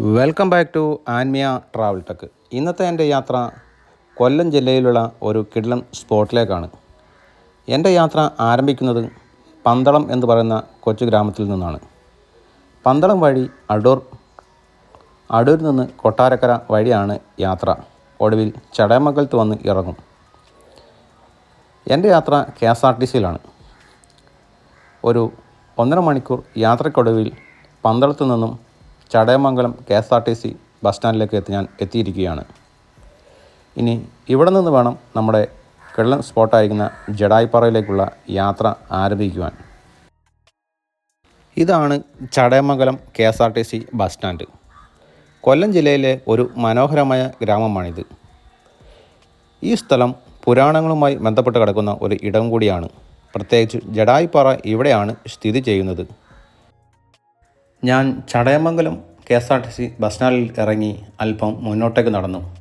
Welcome back to Anmiya travel tech. ഇന്നത്തെ എന്റെ യാത്ര കൊല്ലം ജില്ലയിലുള്ള ഒരു കിടിലൻ സ്പോട്ടിലേക്കാണ്. എന്റെ യാത്ര ആരംഭിക്കുന്നത് പന്തളം എന്ന് പറയുന്ന കൊച്ചു ഗ്രാമത്തിൽ നിന്നാണ്. പന്തളം വഴി അടൂർ അടൂരിൽ നിന്ന് കൊട്ടാരക്കര വഴിയാണ് യാത്ര. ഒടുവിൽ ചടയമംഗലത്ത് വന്ന് ഇറങ്ങും. എന്റെ യാത്ര കെ എസ് ആർ ടി സിയിലാണ്. ഒരു ഒന്നര മണിക്കൂർ യാത്രക്കൊടുവിൽ പന്തളത്തു നിന്നും Chadayamangalam K S R T C bus സ്റ്റാൻഡിലേക്ക് എത്തി ഞാൻ എത്തിയിരിക്കുകയാണ്. ഇനി ഇവിടെ നിന്ന് വേണം നമ്മുടെ കിള്ളൻ സ്പോട്ടായിരിക്കുന്ന ജഡായിപ്പാറയിലേക്കുള്ള യാത്ര ആരംഭിക്കുവാൻ. ഇതാണ് Chadayamangalam K S R T C bus stand. Kollam ജില്ലയിലെ ഒരു മനോഹരമായ ഗ്രാമമാണിത്. ഈ സ്ഥലം പുരാണങ്ങളുമായി ബന്ധപ്പെട്ട് കിടക്കുന്ന ഒരു ഇടം കൂടിയാണ്. പ്രത്യേകിച്ച് ജഡായിപ്പാറ ഇവിടെയാണ് സ്ഥിതി ചെയ്യുന്നത്. ഞാൻ Chadayamangalam K S R T C bus സ്റ്റാൻഡിൽ ഇറങ്ങി അല്പം മുന്നോട്ടേക്ക് നടന്നു.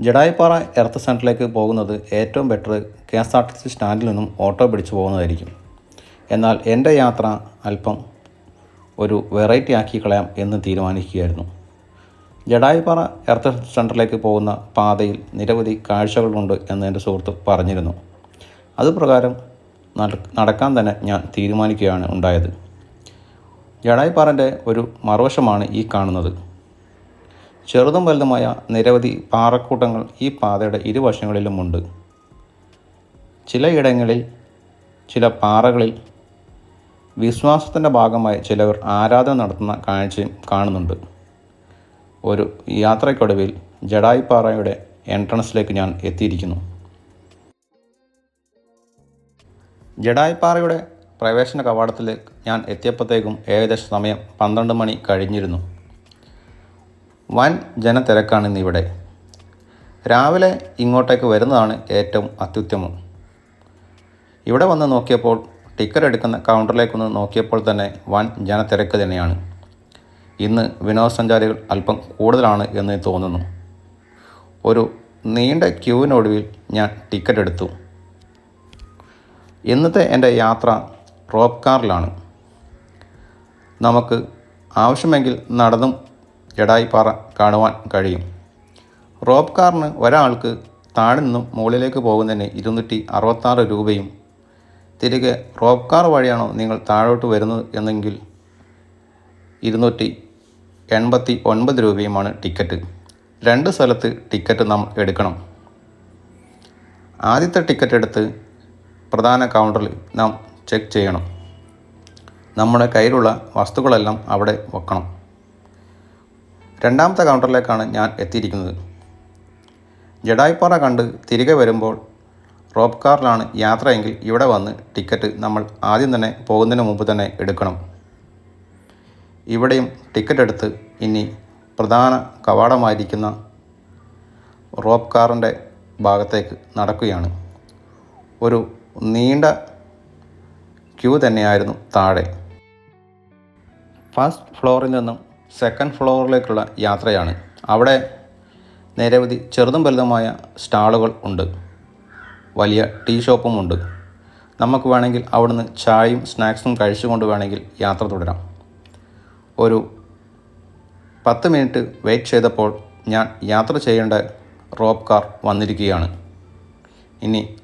ജഡായിപ്പാറ എർത്ത് സെന്ററിലേക്ക് പോകുന്നത് ഏറ്റവും better K S R T C സ്റ്റാൻഡിൽ നിന്നും ഓട്ടോ പിടിച്ചു പോകുന്നതായിരിക്കും. എന്നാൽ എന്റെ യാത്ര അല്പം ഒരു വെറൈറ്റി ആക്കി കളയാം എന്ന് തീരുമാനിക്കുകയായിരുന്നു. ജഡായിപ്പാറ എർത്ത് സെന്ററിലേക്ക് പോകുന്ന പാതയിൽ നിരവധി കാഴ്ചകളുണ്ട് എന്ന് എന്റെ സുഹൃത്ത് പറഞ്ഞിരുന്നു. അതുപ്രകാരം നട- നടക്കാൻ തന്നെ ഞാൻ തീരുമാനിക്കുകയാണ് ഉണ്ടായത്. ജഡായിപ്പാറന്റെ ഒരു മറുവശമാണ് ഈ കാണുന്നത്. ചെറുതും വലുതുമായ നിരവധി പാറക്കൂട്ടങ്ങൾ ഈ പാതയുടെ ഇരുവശങ്ങളിലുമുണ്ട് ചിലയിടങ്ങളിൽ ചില പാറകളിൽ വിശ്വാസത്തിന്റെ ഭാഗമായി ചിലവർ ആരാധന നടത്തുന്ന കാഴ്ചയും കാണുന്നുണ്ട്. ഒരു യാത്രയ്ക്കൊടുവിൽ ജഡായിപ്പാറയുടെ എൻട്രൻസിലേക്ക് ഞാൻ എത്തിയിരിക്കുന്നു. ജഡായിപ്പാറയുടെ പ്രവേശന കവാടത്തിൽ ഞാൻ എത്തിയപ്പോഴത്തേക്കും ഏകദേശം സമയം പന്ത്രണ്ട് മണി കഴിഞ്ഞിരുന്നു. വൻ ജനത്തിരക്കാണ് ഇന്നിവിടെ. രാവിലെ ഇങ്ങോട്ടേക്ക് വരുന്നതാണ് ഏറ്റവും അത്യുത്തമം. ഇവിടെ വന്ന് നോക്കിയപ്പോൾ ടിക്കറ്റ് എടുക്കുന്ന കൗണ്ടറിലേക്കൊന്ന് നോക്കിയപ്പോൾ തന്നെ വൻ ജനത്തിരക്ക് തന്നെയാണ്. ഇന്ന് വിനോദസഞ്ചാരികൾ അല്പം കൂടുതലാണ് എന്ന് തോന്നുന്നു. ഒരു നീണ്ട ക്യൂവിനൊടുവിൽ ഞാൻ ടിക്കറ്റ് എടുത്തു. ഇന്നത്തെ എന്റെ യാത്ര റോപ്പ് കാറിലാണ്. നമുക്ക് ആവശ്യമെങ്കിൽ നടന്നും ജഡായിപ്പാറ കാണുവാൻ കഴിയും. റോപ്പ് കാറിന് ഒരാൾക്ക് താഴെ നിന്നും മുകളിലേക്ക് പോകുന്നതിന് ഇരുന്നൂറ്റി അറുപത്താറ് രൂപയും തിരികെ റോപ്പ് കാർ വഴിയാണോ നിങ്ങൾ താഴോട്ട് വരുന്നത് എന്നെങ്കിൽ ഇരുന്നൂറ്റി എൺപത്തി ഒൻപത് രൂപയുമാണ് ടിക്കറ്റ്. രണ്ട് സ്ഥലത്ത് ടിക്കറ്റ് നാം എടുക്കണം. ആദ്യത്തെ ടിക്കറ്റ് എടുത്ത് പ്രധാന കൗണ്ടറിൽ നാം ചെക്ക് ചെയ്യണം. നമ്മുടെ കയ്യിലുള്ള വസ്തുക്കളെല്ലാം അവിടെ വെക്കണം. രണ്ടാമത്തെ കൗണ്ടറിലേക്കാണ് ഞാൻ എത്തിയിരിക്കുന്നത്. ജഡായിപ്പാറ കണ്ട് തിരികെ വരുമ്പോൾ റോപ്പ് കാറിലാണ് യാത്രയെങ്കിൽ ഇവിടെ വന്ന് ടിക്കറ്റ് നമ്മൾ ആദ്യം തന്നെ പോകുന്നതിന് മുമ്പ് തന്നെ എടുക്കണം. ഇവിടെയും ടിക്കറ്റ് എടുത്ത് ഇനി പ്രധാന കവാടമായിരിക്കുന്ന റോപ്പ് കാറിന്റെ ഭാഗത്തേക്ക് നടക്കുകയാണ്. ഒരു നീണ്ട ക്യൂ തന്നെയായിരുന്നു താഴെ. ഫസ്റ്റ് ഫ്ലോറിൽ നിന്നും സെക്കൻഡ് ഫ്ലോറിലേക്കുള്ള യാത്രയാണ്. അവിടെ നിരവധി ചെറുതും വലുതുമായ സ്റ്റാളുകൾ ഉണ്ട്. വലിയ ടീ ഷോപ്പും ഉണ്ട്. നമുക്ക് വേണമെങ്കിൽ അവിടുന്ന് ചായയും സ്നാക്സും കഴിച്ചുകൊണ്ട് വേണമെങ്കിൽ യാത്ര തുടരാം. ഒരു പത്ത് മിനിറ്റ് വെയിറ്റ് ചെയ്തപ്പോൾ ഞാൻ യാത്ര ചെയ്യേണ്ട റോപ്പ് കാർ വന്നിരിക്കുകയാണ്. ഇനി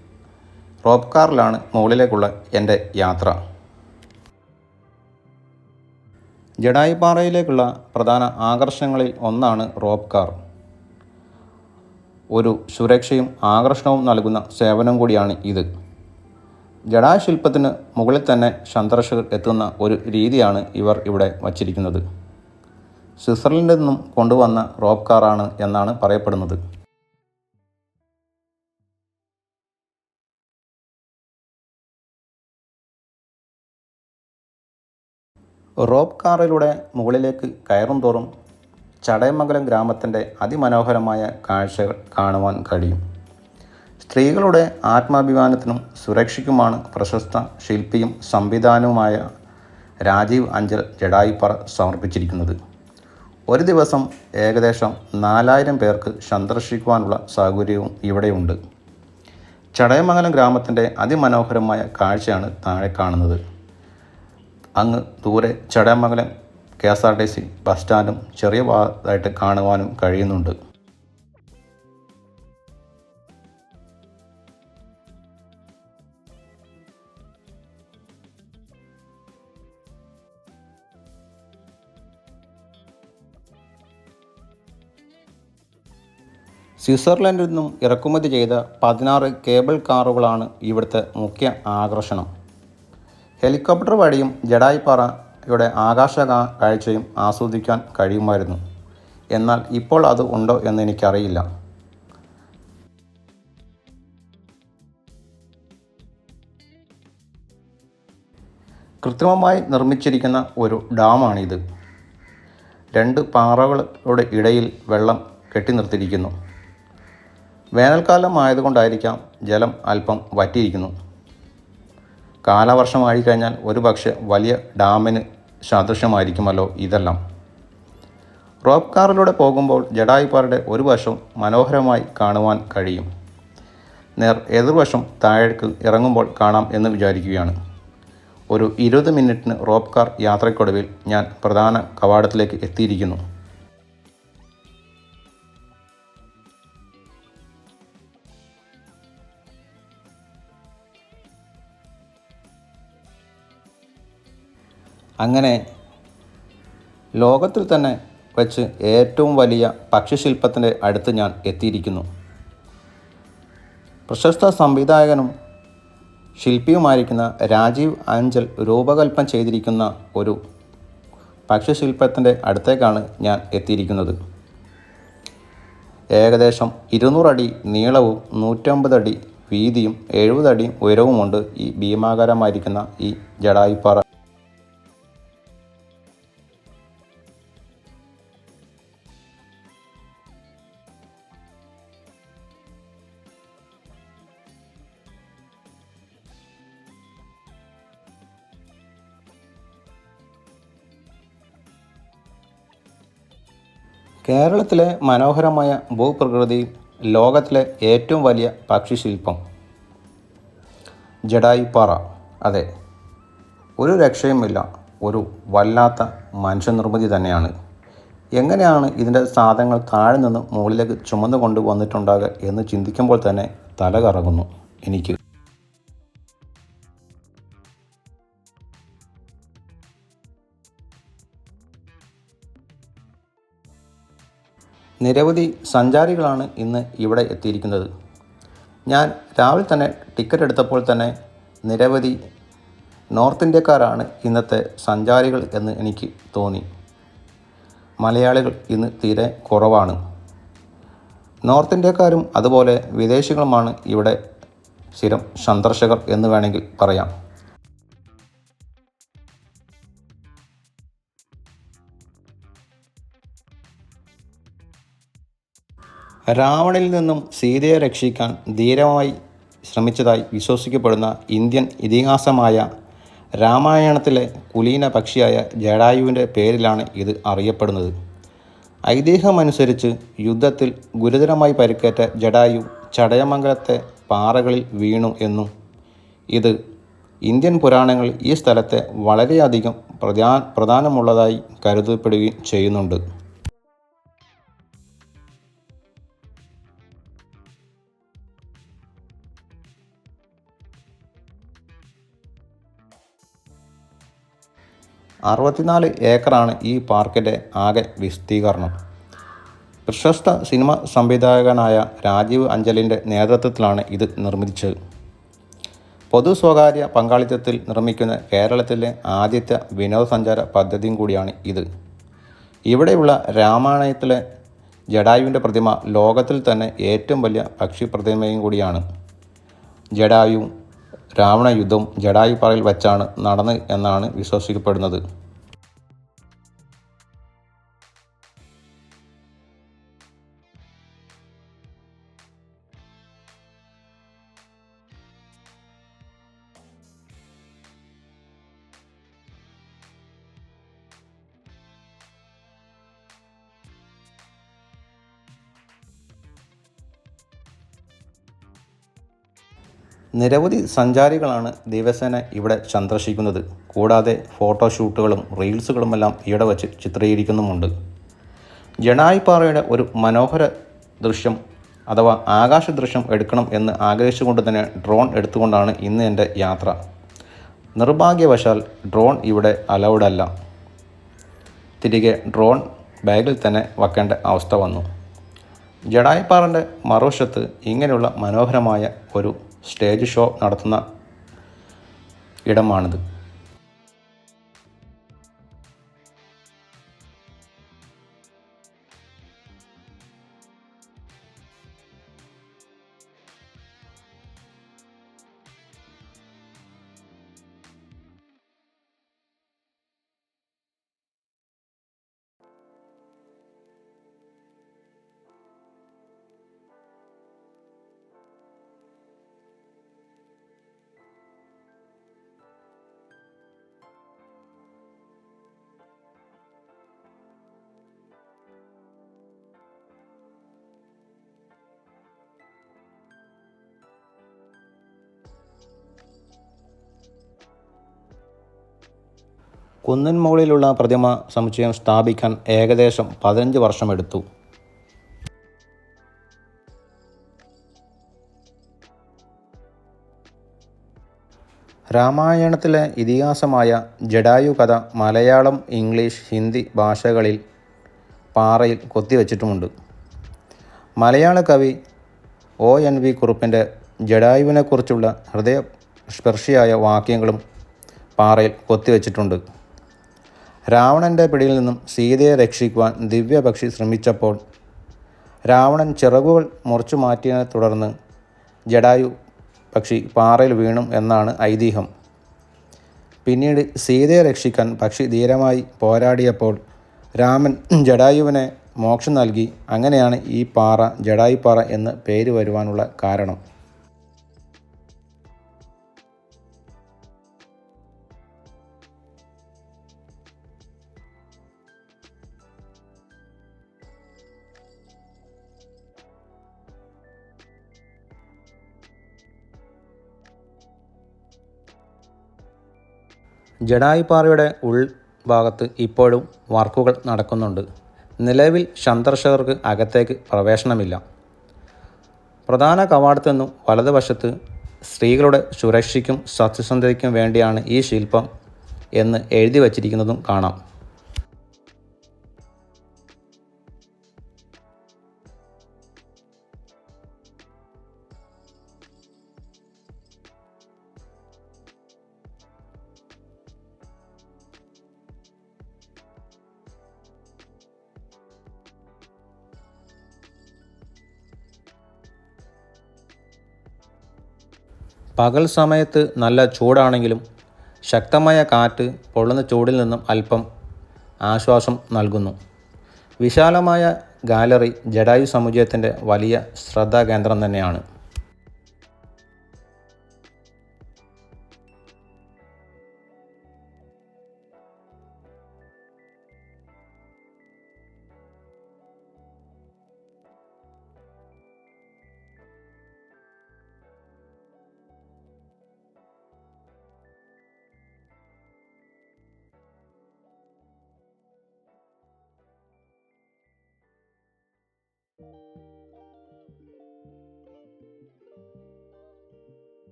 റോപ്പ് കാറിലാണ് മുകളിലേക്കുള്ള എന്റെ യാത്ര. ജഡായിപ്പാറയിലേക്കുള്ള പ്രധാന ആകർഷണങ്ങളിൽ ഒന്നാണ് റോപ്പ് കാർ. ഒരു സുരക്ഷയും ആകർഷണവും നൽകുന്ന സേവനം കൂടിയാണ് ഇത്. ജഡാശില്പത്തിന് മുകളിൽ തന്നെ സന്ദർശകർ എത്തുന്ന ഒരു രീതിയാണ് ഇവർ ഇവിടെ വച്ചിരിക്കുന്നത്. സ്വിറ്റ്സർലൻഡിൽ നിന്നും കൊണ്ടുവന്ന റോപ്പ് കാറാണ് എന്നാണ് പറയപ്പെടുന്നത്. റോപ്പ് കാറിലൂടെ മുകളിലേക്ക് കയറും തോറും ചടയമംഗലം ഗ്രാമത്തിന്റെ അതിമനോഹരമായ കാഴ്ചകൾ കാണുവാൻ കഴിയും. സ്ത്രീകളുടെ ആത്മാഭിമാനത്തിനും സുരക്ഷയ്ക്കുമാണ് പ്രശസ്ത ശില്പിയും സംവിധാനവുമായ രാജീവ് അഞ്ചൽ ജഡായിപ്പറ സമർപ്പിച്ചിരിക്കുന്നത്. ഒരു ദിവസം ഏകദേശം നാലായിരം പേർക്ക് സന്ദർശിക്കുവാനുള്ള സൗകര്യവും ഇവിടെയുണ്ട്. ചടയമംഗലം ഗ്രാമത്തിന്റെ അതിമനോഹരമായ കാഴ്ചയാണ് താഴെ കാണുന്നത്. അങ്ങ് ദൂരെ Chadayamangalam K S R T C bus സ്റ്റാൻഡും ചെറിയ ഭാഗത്തായിട്ട് കാണുവാനും കഴിയുന്നുണ്ട്. സ്വിറ്റ്സർലൻഡിൽ നിന്നും ഇറക്കുമതി ചെയ്ത പതിനാറ് കേബിൾ കാറുകളാണ് ഇവിടുത്തെ മുഖ്യ ആകർഷണം. ഹെലികോപ്റ്റർ വഴിയും ജഡായിപ്പാറയുടെ ആകാശ കാഴ്ചയും ആസ്വദിക്കാൻ കഴിയുമായിരുന്നു. എന്നാൽ ഇപ്പോൾ അത് ഉണ്ടോ എന്ന് എനിക്കറിയില്ല. കൃത്രിമമായി നിർമ്മിച്ചിരിക്കുന്ന ഒരു ഡാമാണിത്. രണ്ട് പാറകളുടെ ഇടയിൽ വെള്ളം കെട്ടി നിർത്തിയിരിക്കുന്നു വേനൽക്കാലം ആയതുകൊണ്ടായിരിക്കാം ജലം അല്പം വറ്റിയിരിക്കുന്നു. കാലവർഷമായി കഴിഞ്ഞാൽ ഒരു പക്ഷേ വലിയ ഡാമിന് സദൃശമായിരിക്കുമല്ലോ ഇതെല്ലാം. റോപ്പ് കാറിലൂടെ പോകുമ്പോൾ ജഡായിപ്പാറയുടെ ഒരു വശം മനോഹരമായി കാണുവാൻ കഴിയും. നേർ എതിർവശം താഴേക്ക് ഇറങ്ങുമ്പോൾ കാണാം എന്ന് വിചാരിക്കുകയാണ്. ഒരു ഇരുപത് മിനിറ്റിന് റോപ്പ് കാർ യാത്രയ്ക്കൊടുവിൽ ഞാൻ പ്രധാന കവാടത്തിലേക്ക് എത്തിയിരിക്കുന്നു. അങ്ങനെ ലോകത്തിൽ തന്നെ വെച്ച് ഏറ്റവും വലിയ പക്ഷിശില്പത്തിന്റെ അടുത്ത് ഞാൻ എത്തിയിരിക്കുന്നു. പ്രശസ്ത സംവിധായകനും ശില്പിയുമായിരിക്കുന്ന രാജീവ് ആഞ്ചൽ രൂപകൽപ്പന ചെയ്തിരിക്കുന്ന ഒരു പക്ഷിശില്പത്തിന്റെ അടുത്തേക്കാണ് ഞാൻ എത്തിയിരിക്കുന്നത്. ഏകദേശം ഇരുന്നൂറടി നീളവും നൂറ്റമ്പത് അടി വീതിയും എഴുപതടി ഉയരവുമുണ്ട് ഈ ഭീമാകാരമായിരിക്കുന്ന ഈ ജഡായിപ്പാറ കേരളത്തിലെ മനോഹരമായ ഭൂപ്രകൃതി ലോകത്തിലെ ഏറ്റവും വലിയ പക്ഷിശില്പം. ജഡായിപ്പാറ അതെ ഒരു രക്ഷയുമില്ല ഒരു വല്ലാത്ത മനുഷ്യനിർമ്മിതി തന്നെയാണ്. എങ്ങനെയാണ് ഇതിന്റെ സാധനങ്ങൾ താഴെ നിന്ന് മുകളിലേക്ക് ചുമന്നു കൊണ്ടുവന്നിട്ടുണ്ടാകുക എന്ന് ചിന്തിക്കുമ്പോൾ തന്നെ തല കറങ്ങുന്നു എനിക്ക്. നിരവധി സഞ്ചാരികളാണ് ഇന്ന് ഇവിടെ എത്തിയിരിക്കുന്നത്. ഞാൻ രാവിലെ തന്നെ ടിക്കറ്റ് എടുത്തപ്പോൾ തന്നെ നിരവധി നോർത്ത് ഇന്ത്യക്കാരാണ് ഇന്നത്തെ സഞ്ചാരികൾ എന്ന് എനിക്ക് തോന്നി. മലയാളികൾ ഇന്ന് തീരെ കുറവാണ്. നോർത്ത് ഇന്ത്യക്കാരും അതുപോലെ വിദേശികളുമാണ് ഇവിടെ സ്ഥിരം സന്ദർശകർ എന്ന് വേണമെങ്കിൽ പറയാം. രാവണിൽ നിന്നും സീതയെ രക്ഷിക്കാൻ ധീരമായി ശ്രമിച്ചതായി വിശ്വസിക്കപ്പെടുന്ന ഇന്ത്യൻ ഇതിഹാസമായ രാമായണത്തിലെ കുലീന പക്ഷിയായ ജടായുവിന്റെ പേരിലാണ് ഇത് അറിയപ്പെടുന്നത്. ഐതിഹ്യമനുസരിച്ച് യുദ്ധത്തിൽ ഗുരുതരമായി പരിക്കേറ്റ ജടായു ചടയമംഗലത്തെ പാറകളിൽ വീണു എന്നും ഇത് ഇന്ത്യൻ പുരാണങ്ങൾ ഈ സ്ഥലത്തെ വളരെയധികം പ്രധാ പ്രധാനമുള്ളതായി കരുതപ്പെടുകയും ചെയ്യുന്നുണ്ട്. അറുപത്തിനാല് ഏക്കറാണ് ഈ പാർക്കിന്റെ ആകെ വിസ്തീർണം. പ്രശസ്ത സിനിമ സംവിധായകനായ രാജീവ് അഞ്ചലിന്റെ നേതൃത്വത്തിലാണ് ഇത് നിർമ്മിച്ചത്. പൊതു സ്വകാര്യ പങ്കാളിത്തത്തിൽ നിർമ്മിക്കുന്ന കേരളത്തിലെ ആദ്യത്തെ വിനോദസഞ്ചാര പദ്ധതിയും കൂടിയാണ് ഇത്. ഇവിടെയുള്ള രാമായണത്തിലെ ജഡായുവിന്റെ പ്രതിമ ലോകത്തിൽ തന്നെ ഏറ്റവും വലിയ പക്ഷി പ്രതിമയും കൂടിയാണ്. ജഡായുവും രാവണ യുദ്ധം ജഡായുപ്പാറയിൽ വച്ചാണ് നടന്നത് എന്നാണ് വിശ്വസിക്കപ്പെടുന്നത്. നിരവധി സഞ്ചാരികളാണ് ദിവസേന ഇവിടെ സന്ദർശിക്കുന്നത്. കൂടാതെ ഫോട്ടോഷൂട്ടുകളും റീൽസുകളുമെല്ലാം ഇവിടെ വച്ച് ചിത്രീകരിക്കുന്നുമുണ്ട്. ജഡായിപ്പാറയുടെ ഒരു മനോഹര ദൃശ്യം അഥവാ ആകാശ ദൃശ്യം എടുക്കണം എന്ന് ആഗ്രഹിച്ചുകൊണ്ട് തന്നെ ഡ്രോൺ എടുത്തുകൊണ്ടാണ് ഇന്ന് എന്റെ യാത്ര. നിർഭാഗ്യവശാൽ ഡ്രോൺ ഇവിടെ അലൗഡ് അല്ല തിരികെ ഡ്രോൺ ബാഗിൽ തന്നെ വെക്കേണ്ട അവസ്ഥ വന്നു. ജഡായിപ്പാറന്റെ മറുവശത്ത് ഇങ്ങനെയുള്ള മനോഹരമായ ഒരു സ്റ്റേജ് ഷോ നടത്തുന്ന ഇടമാണിത്. കുന്നിൻ മുകളിലുള്ള പ്രതിമ സമുച്ചയം സ്ഥാപിക്കാൻ ഏകദേശം പതിനഞ്ച് വർഷമെടുത്തു രാമായണത്തിലെ ഇതിഹാസമായ ജഡായു കഥ മലയാളം ഇംഗ്ലീഷ് ഹിന്ദി ഭാഷകളിൽ പാറയിൽ കൊത്തിവെച്ചിട്ടുമുണ്ട്. മലയാള കവി ഒ. എൻ. വി. കുറുപ്പിന്റെ ജഡായുവിനെക്കുറിച്ചുള്ള ഹൃദയസ്പർശിയായ വാക്യങ്ങളും പാറയിൽ കൊത്തിവെച്ചിട്ടുണ്ട്. രാവണന്റെ പിടിയിൽ നിന്നും സീതയെ രക്ഷിക്കുവാൻ ദിവ്യപക്ഷി ശ്രമിച്ചപ്പോൾ രാവണൻ ചിറകുകൾ മുറിച്ചു മാറ്റിയതിനെ തുടർന്ന് ജഡായു പക്ഷി പാറയിൽ വീണു എന്നാണ് ഐതിഹ്യം. പിന്നീട് സീതയെ രക്ഷിക്കാൻ പക്ഷി ധീരമായി പോരാടിയപ്പോൾ രാമൻ ജഡായുവിനെ മോക്ഷം നൽകി. അങ്ങനെയാണ് ഈ പാറ ജഡായുപ്പാറ എന്ന് പേര് വരുവാനുള്ള കാരണം. ജഡായിപ്പാറയുടെ ഉൾഭാഗത്ത് ഇപ്പോഴും വർക്കുകൾ നടക്കുന്നുണ്ട്. നിലവിൽ സന്ദർശകർക്ക് അകത്തേക്ക് പ്രവേശനമില്ല. പ്രധാന കവാടത്തു നിന്നും വലതുവശത്ത് സ്ത്രീകളുടെ സുരക്ഷയ്ക്കും സത്യസന്ധതയ്ക്കും വേണ്ടിയാണ് ഈ ശില്പം എന്ന് എഴുതി വച്ചിരിക്കുന്നതും കാണാം. പകൽ സമയത്ത് നല്ല ചൂടാണെങ്കിലും ശക്തമായ കാറ്റ് പൊള്ളുന്ന ചൂടിൽ നിന്നും അല്പം ആശ്വാസം നൽകുന്നു. വിശാലമായ ഗാലറി ജഡായു സമുച്ചയത്തിന്റെ വലിയ ശ്രദ്ധാകേന്ദ്രം തന്നെയാണ്.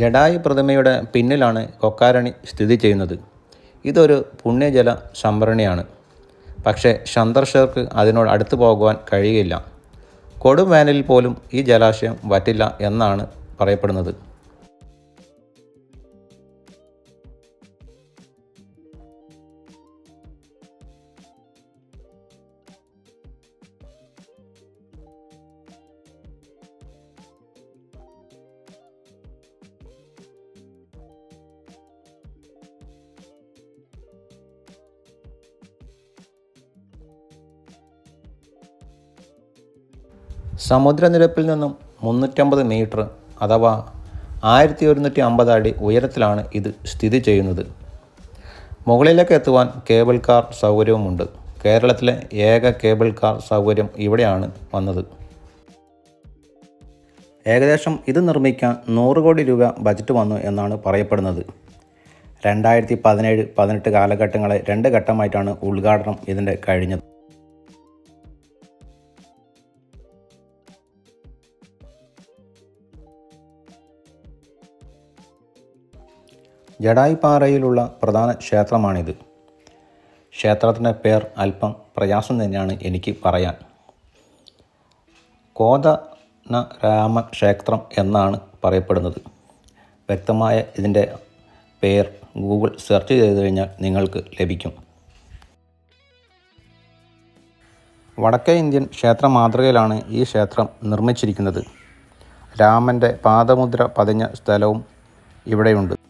ജഡായു പ്രതിമയുടെ പിന്നിലാണ് കൊക്കാരണി സ്ഥിതി ചെയ്യുന്നത്. ഇതൊരു പുണ്യജല സംഭരണിയാണ്. പക്ഷേ സന്ദർശകർക്ക് അതിനോട് അടുത്തു പോകുവാൻ കഴിയില്ല. കൊടും വേനലിൽ പോലും ഈ ജലാശയം വറ്റില്ല എന്നാണ് പറയപ്പെടുന്നത്. സമുദ്രനിരപ്പിൽ നിന്നും മുന്നൂറ്റമ്പത് മീറ്റർ അഥവാ ആയിരത്തി ഒരുന്നൂറ്റി അമ്പത് അടി ഉയരത്തിലാണ് ഇത് സ്ഥിതി ചെയ്യുന്നത്. മുകളിലേക്ക് എത്തുവാൻ കേബിൾ കാർ സൗകര്യവുമുണ്ട്. കേരളത്തിലെ ഏക കേബിൾ കാർ സൗകര്യം ഇവിടെയാണ് വന്നത്. ഏകദേശം ഇത് നിർമ്മിക്കാൻ നൂറ് കോടി രൂപ ബജറ്റ് വന്നു എന്നാണ് പറയപ്പെടുന്നത്. രണ്ടായിരത്തി പതിനേഴ് പതിനെട്ട് കാലഘട്ടങ്ങളെ രണ്ട് ഘട്ടമായിട്ടാണ് ഉദ്ഘാടനം ഇതിന്റെ കഴിഞ്ഞത്. ജഡായിപ്പാറയിലുള്ള പ്രധാന ക്ഷേത്രമാണിത്. ക്ഷേത്രത്തിന്റെ പേർ അല്പം പ്രയാസം തന്നെയാണ് എനിക്ക് പറയാൻ. കോതന രാമ ക്ഷേത്രം എന്നാണ് പറയപ്പെടുന്നത്. വ്യക്തമായ ഇതിന്റെ പേർ ഗൂഗിൾ സെർച്ച് ചെയ്ത് കഴിഞ്ഞാൽ നിങ്ങൾക്ക് ലഭിക്കും. വടക്കേ ഇന്ത്യൻ ക്ഷേത്ര മാതൃകയിലാണ് ഈ ക്ഷേത്രം നിർമ്മിച്ചിരിക്കുന്നത്. രാമന്റെ പാദമുദ്ര പതിഞ്ഞ സ്ഥലവും ഇവിടെയുണ്ട്.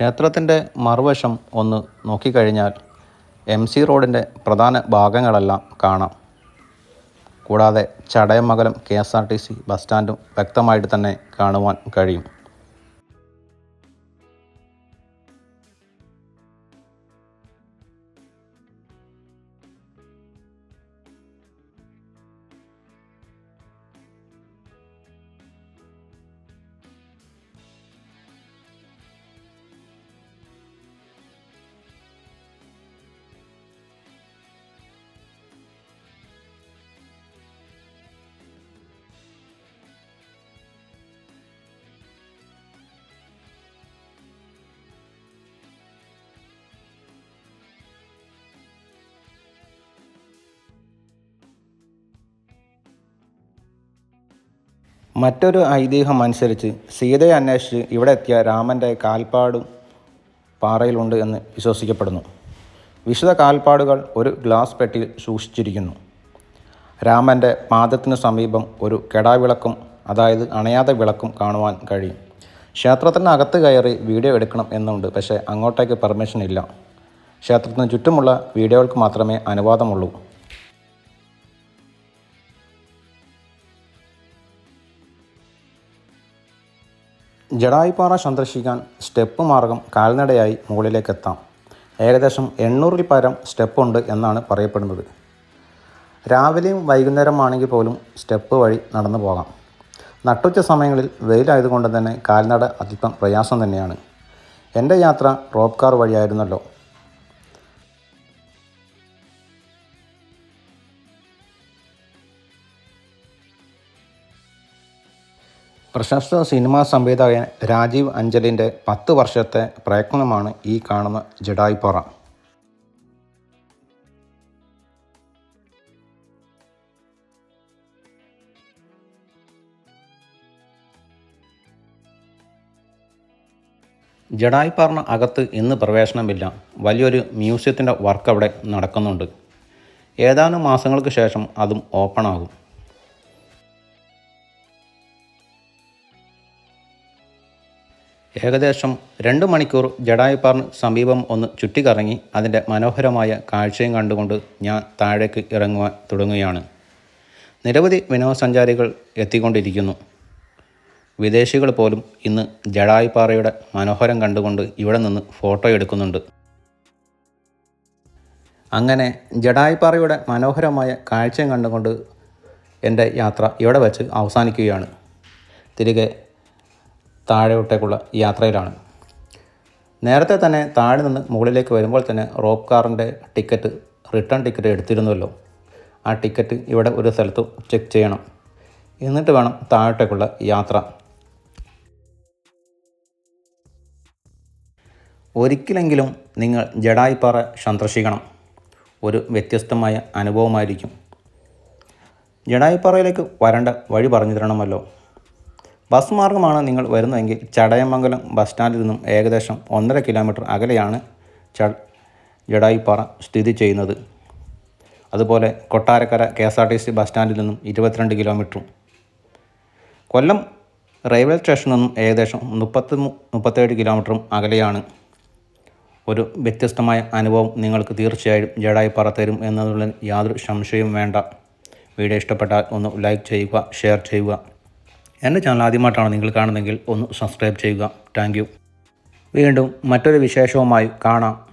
ക്ഷേത്രത്തിന്റെ മറുവശം ഒന്ന് നോക്കിക്കഴിഞ്ഞാൽ എം സി റോഡിന്റെ പ്രധാന ഭാഗങ്ങളെല്ലാം കാണാം. കൂടാതെ Chadayamangalam K S R T C bus സ്റ്റാൻഡും വ്യക്തമായിട്ട് തന്നെ കാണുവാൻ കഴിയും. മറ്റൊരു ഐതിഹ്യം അനുസരിച്ച് സീതയെ അന്വേഷിച്ച് ഇവിടെ എത്തിയ രാമന്റെ കാൽപ്പാടും പാറയിലുണ്ട് എന്ന് വിശ്വസിക്കപ്പെടുന്നു. വിശുദ്ധ കാൽപ്പാടുകൾ ഒരു ഗ്ലാസ് പെട്ടിയിൽ സൂക്ഷിച്ചിരിക്കുന്നു. രാമന്റെ പാദത്തിനു സമീപം ഒരു കെടാവിളക്കും അതായത് അണയാതെ വിളക്കും കാണുവാൻ കഴിയും. ക്ഷേത്രത്തിനകത്ത് കയറി വീഡിയോ എടുക്കണം എന്നുണ്ട് പക്ഷേ അങ്ങോട്ടേക്ക് പെർമിഷൻ ഇല്ല. ക്ഷേത്രത്തിന് ചുറ്റുമുള്ള വീഡിയോകൾക്ക് മാത്രമേ അനുവാദമുള്ളൂ. ജഡായിപ്പാറ സന്ദർശിക്കാൻ സ്റ്റെപ്പ് മാർഗം കാൽനടയായി മുകളിലേക്ക് എത്താം ഏകദേശം എണ്ണൂറിൽ പരം സ്റ്റെപ്പുണ്ട് എന്നാണ് പറയപ്പെടുന്നത്. രാവിലെയും വൈകുന്നേരമാണെങ്കിൽ പോലും സ്റ്റെപ്പ് വഴി നടന്നു പോകാം. നട്ടുച്ച സമയങ്ങളിൽ വെയിലായതുകൊണ്ട് തന്നെ കാൽനട അല്പം പ്രയാസം തന്നെയാണ്. എന്റെ യാത്ര റോപ്പ് കാർ വഴിയായിരുന്നല്ലോ. പ്രശസ്ത സിനിമാ സംവിധായകൻ രാജീവ് അഞ്ചലിന്റെ പത്ത് വർഷത്തെ പ്രയത്നമാണ് ഈ കാണുന്ന ജഡായിപ്പാറ. ജഡായിപ്പാറിന് അകത്ത് ഇന്ന് പ്രവേശനമില്ല. വലിയൊരു മ്യൂസിയത്തിന്റെ വർക്ക് അവിടെ നടക്കുന്നുണ്ട്. ഏതാനും മാസങ്ങൾക്ക് ശേഷം അതും ഓപ്പൺ ഏകദേശം രണ്ട് മണിക്കൂർ ജഡായുപ്പാറിന് സമീപം ഒന്ന് ചുറ്റിക്കറങ്ങി അതിന്റെ മനോഹരമായ കാഴ്ചയും കണ്ടുകൊണ്ട് ഞാൻ താഴേക്ക് ഇറങ്ങുവാൻ തുടങ്ങുകയാണ്. നിരവധി വിനോദസഞ്ചാരികൾ എത്തിക്കൊണ്ടിരിക്കുന്നു. വിദേശികൾ പോലും ഇന്ന് ജഡായുപ്പാറയുടെ മനോഹരം കണ്ടുകൊണ്ട് ഇവിടെ നിന്ന് ഫോട്ടോ എടുക്കുന്നുണ്ട്. അങ്ങനെ ജഡായിപ്പാറയുടെ മനോഹരമായ കാഴ്ചയും കണ്ടുകൊണ്ട് എന്റെ യാത്ര ഇവിടെ വെച്ച് അവസാനിക്കുകയാണ്. തിരികെ താഴോട്ടേക്കുള്ള യാത്രയിലാണ്. നേരത്തെ തന്നെ താഴെ നിന്ന് മുകളിലേക്ക് വരുമ്പോൾ തന്നെ റോപ്പ് കാറിന്റെ ടിക്കറ്റ് റിട്ടേൺ ടിക്കറ്റ് എടുത്തിരുന്നല്ലോ. ആ ടിക്കറ്റ് ഇവിടെ ഒരു സ്ഥലത്ത് ചെക്ക് ചെയ്യണം. എന്നിട്ട് വേണം താഴോട്ടേക്കുള്ള യാത്ര. ഒരിക്കലെങ്കിലും നിങ്ങൾ ജഡായിപ്പാറ സന്ദർശിക്കണം. ഒരു വ്യത്യസ്തമായ അനുഭവമായിരിക്കും. ജഡായിപ്പാറയിലേക്ക് വരേണ്ട വഴി പറഞ്ഞു തരണമല്ലോ. ബസ് മാർഗമാണ് നിങ്ങൾ വരുന്നതെങ്കിൽ ചടയമംഗലം ബസ് സ്റ്റാൻഡിൽ നിന്നും ഏകദേശം ഒന്നര കിലോമീറ്റർ അകലെയാണ് ച ജഡായിപ്പാറ സ്ഥിതി ചെയ്യുന്നത്. അതുപോലെ Kottarakkara K S R T C bus സ്റ്റാൻഡിൽ നിന്നും ഇരുപത്തിരണ്ട് കിലോമീറ്ററും. കൊല്ലം റെയിൽവേ സ്റ്റേഷനിൽ നിന്നും ഏകദേശം മുപ്പത്തി മുപ്പത്തേഴ് കിലോമീറ്ററും അകലെയാണ്. ഒരു വ്യത്യസ്തമായ അനുഭവം നിങ്ങൾക്ക് തീർച്ചയായും ജഡായിപ്പാറ തരും എന്നതിനുള്ള യാതൊരു സംശയവും വേണ്ട. വീഡിയോ ഇഷ്ടപ്പെട്ടാൽ ഒന്ന് ലൈക്ക് ചെയ്യുക ഷെയർ ചെയ്യുക. എന്റെ ചാനൽ ആദ്യമായിട്ടാണ് നിങ്ങൾ കാണുന്നതെങ്കിൽ ഒന്ന് സബ്സ്ക്രൈബ് ചെയ്യുക. താങ്ക് വീണ്ടും മറ്റൊരു വിശേഷവുമായി കാണാം.